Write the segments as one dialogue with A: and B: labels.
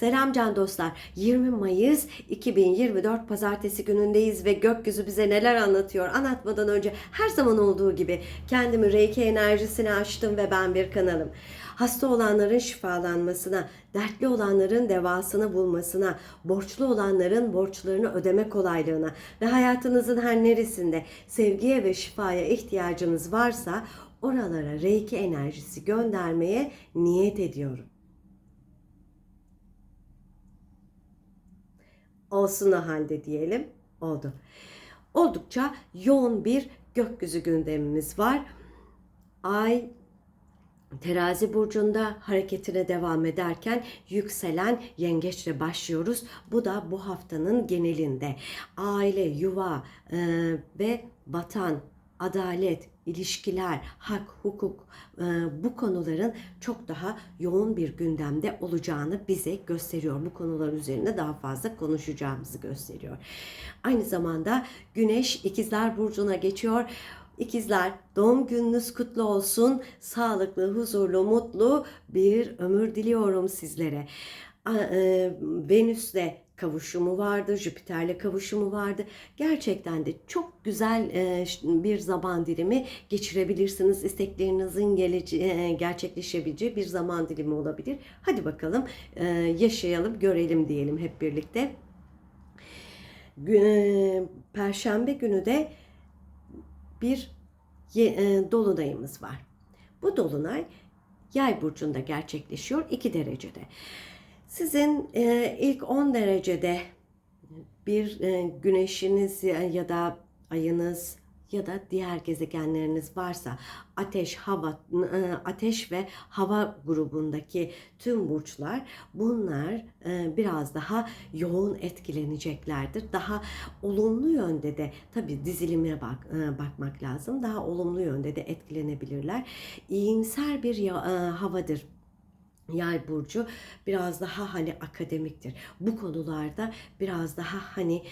A: Selam can dostlar. 20 Mayıs 2024 pazartesi günündeyiz ve gökyüzü bize neler anlatıyor anlatmadan önce her zaman olduğu gibi kendimi Reiki enerjisine açtım ve ben bir kanalım. Hasta olanların şifalanmasına, dertli olanların devasını bulmasına, borçlu olanların borçlarını ödeme kolaylığına ve hayatınızın her neresinde sevgiye ve şifaya ihtiyacınız varsa oralara Reiki enerjisi göndermeye niyet ediyorum. Olsun o halde diyelim. Oldu. Oldukça yoğun bir gökyüzü gündemimiz var. Ay Terazi burcunda hareketine devam ederken yükselen yengeçle başlıyoruz. Bu da bu haftanın genelinde aile, yuva e, ve vatan, adalet, ilişkiler, hak, hukuk e, bu konuların çok daha yoğun bir gündemde olacağını bize gösteriyor. Bu konular üzerinde daha fazla konuşacağımızı gösteriyor. Aynı zamanda Güneş İkizler Burcu'na geçiyor. İkizler doğum gününüz kutlu olsun. Sağlıklı, huzurlu, mutlu bir ömür diliyorum sizlere. E, Venüs'le kavuşumu vardı, Jüpiter'le kavuşumu vardı. Gerçekten de çok güzel e, bir zaman dilimi geçirebilirsiniz. İsteklerinizin gelece- gerçekleşebileceği bir zaman dilimi olabilir. Hadi bakalım e, yaşayalım, görelim diyelim hep birlikte. E, Perşembe günü de bir dolunayımız var. Bu dolunay yay burcunda gerçekleşiyor 2 derecede. Sizin e, ilk 10 derecede bir e, güneşiniz ya, da ayınız ya da diğer gezegenleriniz varsa ateş hava e, ateş ve hava grubundaki tüm burçlar bunlar e, biraz daha yoğun etkileneceklerdir. Daha olumlu yönde de tabi dizilime bak e, bakmak lazım. Daha olumlu yönde de etkilenebilirler. İyimser bir havadır Yay burcu biraz daha hani akademiktir. Bu konularda biraz daha hani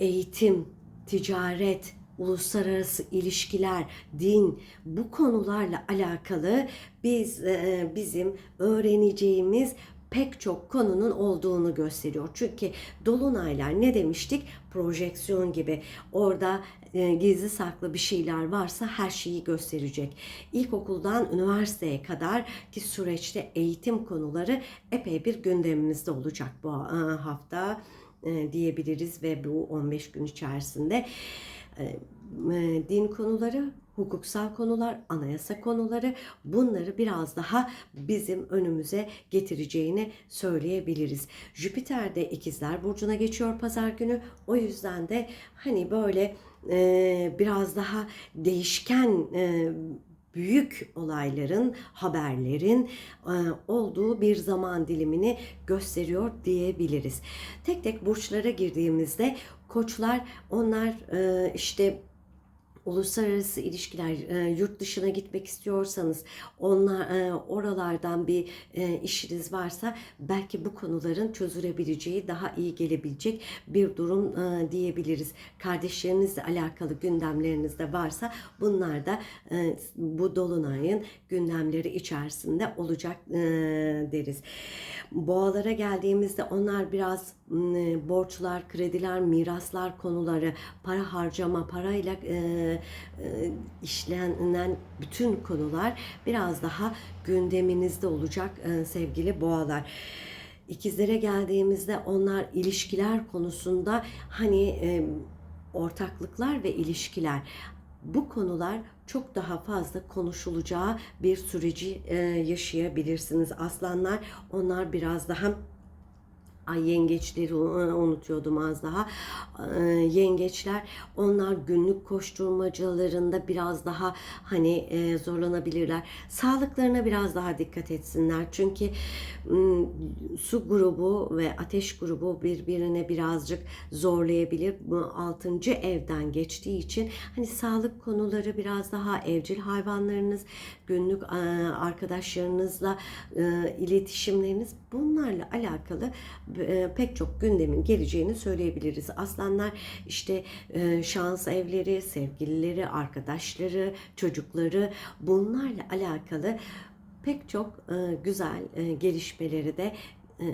A: eğitim, ticaret, uluslararası ilişkiler, din bu konularla alakalı biz e, bizim öğreneceğimiz pek çok konunun olduğunu gösteriyor. Çünkü dolunaylar ne demiştik? Projeksiyon gibi. Orada e, gizli saklı bir şeyler varsa her şeyi gösterecek. İlkokuldan üniversiteye kadar ki süreçte eğitim konuları epey bir gündemimizde olacak bu e, hafta e, diyebiliriz ve bu 15 gün içerisinde din konuları, hukuksal konular, anayasa konuları bunları biraz daha bizim önümüze getireceğini söyleyebiliriz. Jüpiter de ikizler burcuna geçiyor pazar günü. O yüzden de hani böyle biraz daha değişken e, büyük olayların, haberlerin e, olduğu bir zaman dilimini gösteriyor diyebiliriz. Tek tek burçlara girdiğimizde koçlar onlar e, işte uluslararası ilişkiler, e, yurt dışına gitmek istiyorsanız, onlar e, oralardan bir e, işiniz varsa belki bu konuların çözülebileceği, daha iyi gelebilecek bir durum diyebiliriz. Kardeşlerinizle alakalı gündemleriniz de varsa bunlar da bu dolunayın gündemleri içerisinde olacak deriz. Boğalara geldiğimizde onlar biraz borçlar, krediler, miraslar konuları, para harcama, parayla e, e, işlenen bütün konular biraz daha gündeminizde olacak e, sevgili boğalar. İkizlere geldiğimizde onlar ilişkiler konusunda hani e, ortaklıklar ve ilişkiler bu konular çok daha fazla konuşulacağı bir süreci e, yaşayabilirsiniz. Aslanlar onlar biraz daha Ay yengeçleri unutuyordum az daha. E, yengeçler onlar günlük koşturmacalarında biraz daha hani e, zorlanabilirler. Sağlıklarına biraz daha dikkat etsinler. Çünkü su grubu ve ateş grubu birbirine birazcık zorlayabilir. Bu 6. evden geçtiği için hani sağlık konuları biraz daha evcil hayvanlarınız, günlük e, arkadaşlarınızla e, iletişimleriniz bunlarla alakalı e, pek çok gündemin geleceğini söyleyebiliriz. Aslanlar işte e, şans evleri, sevgilileri, arkadaşları, çocukları bunlarla alakalı pek çok e, güzel gelişmeleri de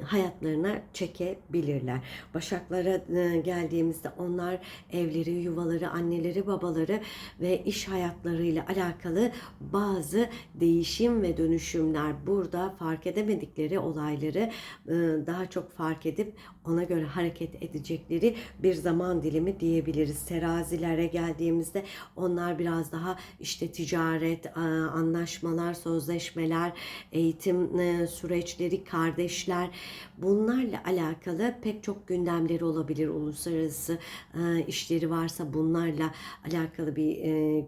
A: hayatlarına çekebilirler. Başaklara e, geldiğimizde onlar evleri, yuvaları, anneleri, babaları ve iş hayatlarıyla alakalı bazı değişim ve dönüşümler burada fark edemedikleri olayları e, daha çok fark edip ona göre hareket edecekleri bir zaman dilimi diyebiliriz. Terazilere geldiğimizde onlar biraz daha işte ticaret, e, anlaşmalar, sözleşmeler, eğitim e, süreçleri, kardeşler bunlarla alakalı pek çok gündemleri olabilir. Uluslararası e, işleri varsa bunlarla alakalı bir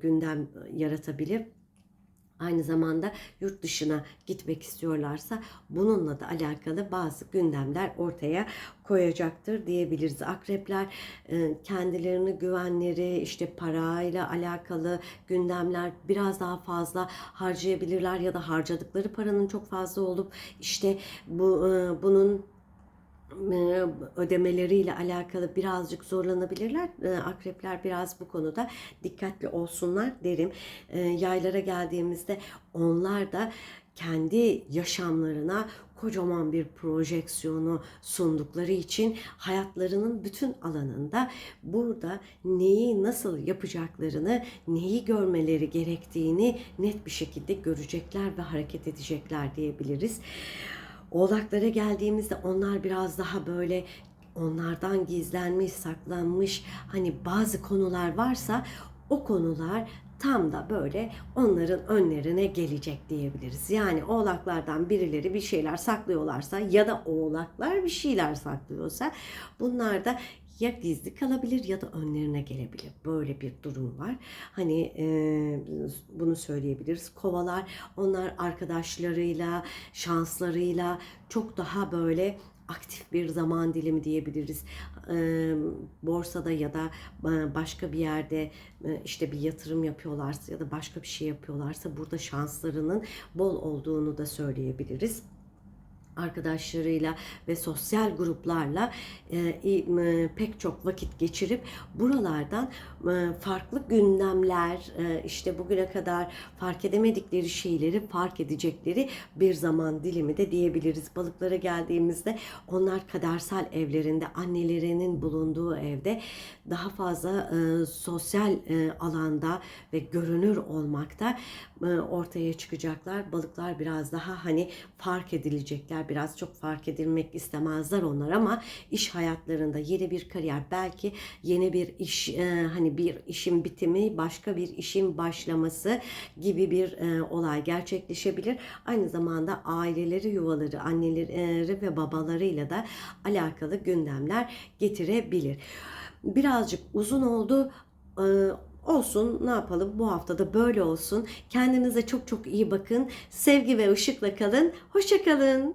A: gündem yaratabilir. Aynı zamanda yurt dışına gitmek istiyorlarsa bununla da alakalı bazı gündemler ortaya koyacaktır diyebiliriz. Akrepler e, kendilerini güvenleri işte parayla alakalı gündemler biraz daha fazla harcayabilirler ya da harcadıkları paranın çok fazla olup işte bu e, bunun ödemeleriyle alakalı birazcık zorlanabilirler. Akrepler biraz bu konuda dikkatli olsunlar derim. Yaylara geldiğimizde onlar da kendi yaşamlarına kocaman bir projeksiyonu sundukları için hayatlarının bütün alanında burada neyi nasıl yapacaklarını, neyi görmeleri gerektiğini net bir şekilde görecekler ve hareket edecekler diyebiliriz. Oğlaklara geldiğimizde onlar biraz daha böyle onlardan gizlenmiş, saklanmış hani bazı konular varsa o konular tam da böyle onların önlerine gelecek diyebiliriz. Yani oğlaklardan birileri bir şeyler saklıyorlarsa ya da oğlaklar bir şeyler saklıyorsa bunlar da ya gizli kalabilir ya da önlerine gelebilir. Böyle bir durum var. Hani e, bunu söyleyebiliriz. Kovalar onlar arkadaşlarıyla, şanslarıyla çok daha böyle aktif bir zaman dilimi diyebiliriz. E, borsada ya da başka bir yerde e, işte bir yatırım yapıyorlarsa ya da başka bir şey yapıyorlarsa burada şanslarının bol olduğunu da söyleyebiliriz arkadaşlarıyla ve sosyal gruplarla e, pek çok vakit geçirip buralardan farklı gündemler e, işte bugüne kadar fark edemedikleri şeyleri fark edecekleri bir zaman dilimi de diyebiliriz. Balıklara geldiğimizde onlar kadersel evlerinde annelerinin bulunduğu evde daha fazla e, sosyal alanda ve görünür olmakta ortaya çıkacaklar. Balıklar biraz daha hani fark edilecekler. Biraz çok fark edilmek istemezler onlar ama iş hayatlarında yeni bir kariyer belki yeni bir iş e, hani bir işin bitimi başka bir işin başlaması gibi bir e, olay gerçekleşebilir. Aynı zamanda aileleri, yuvaları, anneleri ve babalarıyla da alakalı gündemler getirebilir. Birazcık uzun oldu. Ee, Olsun ne yapalım bu haftada böyle olsun. Kendinize çok çok iyi bakın. Sevgi ve ışıkla kalın. Hoşça kalın.